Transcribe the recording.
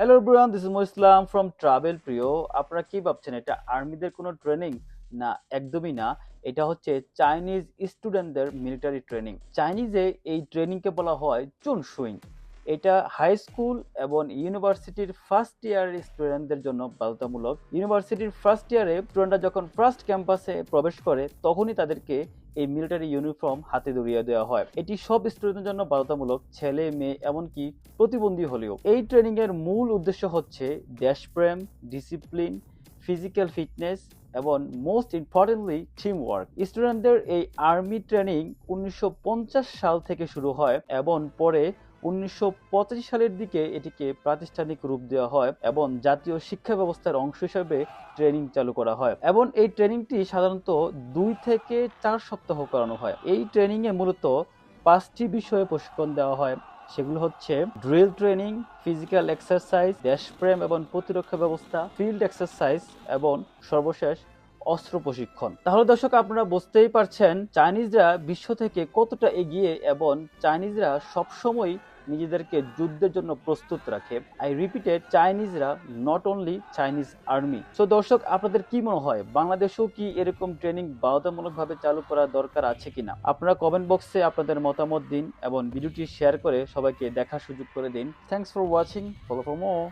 Hello everyone this Mo Islam from travel প্রিয় আপনারা কি ভাবছেন, এটা আর্মিদের কোনো ট্রেনিং না, একদমই না। এটা হচ্ছে চাইনিজ স্টুডেন্টদের মিলিটারি ট্রেনিং চাইনিজে এই ট্রেনিংকে বলা হয় চুন সুইং এটা হাই স্কুল এবং ইউনিভার্সিটির ফার্স্ট ইয়ার স্টুডেন্টদের জন্য বাধ্যতামূলক। ইউনিভার্সিটির ফার্স্ট ইয়ারে স্টুডেন্টরা যখন ফার্স্ট ক্যাম্পাসে প্রবেশ করে, তখনই তাদেরকে এই মিলিটারি ইউনিফর্ম হাতে ধরিয়ে দেওয়া হয়। এটি সব স্টুডেন্টের জন্য বাধ্যতামূলক, ছেলে, মেয়ে, এমনকি প্রতিবন্ধী হলেও। এই ট্রেনিংয়ের মূল উদ্দেশ্য হচ্ছে দেশপ্রেম ডিসিপ্লিন ফিজিক্যাল ফিটনেস এবং মোস্ট ইম্পর্টেন্টলি টিম ওয়ার্ক স্টুডেন্টদের এই আর্মি ট্রেনিং উনিশশো পঞ্চাশ সাল থেকে শুরু হয় এবং পরে উনিশশো সালের দিকে এটিকে প্রাতিষ্ঠানিক রূপ দেওয়া হয় এবং জাতীয় শিক্ষা ব্যবস্থার অংশ হিসেবে ট্রেনিং চালু করা হয়। এবং এই ট্রেনিংটি সাধারণত দুই থেকে চার সপ্তাহ করানো হয়। এই ট্রেনিং এ মূলত পাঁচটি বিষয়ে প্রশিক্ষণ দেওয়া হয়। সেগুলো হচ্ছে ড্রিল ট্রেনিং, ফিজিক্যাল এক্সারসাইজ, দেশপ্রেম এবং প্রতিরক্ষা ব্যবস্থা, ফিল্ড এক্সারসাইজ এবং সর্বশেষ অস্ত্র প্রশিক্ষণ। তাহলে দর্শক, আপনারা বুঝতেই পারছেন, চাইনিজরা বিশ্ব থেকে কতটা এগিয়ে এবং চাইনিজরা সবসময় নিজেদেরকে যুদ্ধের জন্য প্রস্তুত রাখে। I repeated চাইনিজরা not only Chinese army so দর্শক, আপনাদের কি মনে হয়, বাংলাদেশেও কি এরকম ট্রেনিং বাধ্যতামূলকভাবে চালু করা দরকার আছে কিনা? আপনারা কমেন্ট বক্সে আপনাদের মতামত দিন এবং ভিডিওটি শেয়ার করে সবাইকে দেখার সুযোগ করে দিন। Thanks for watching follow for more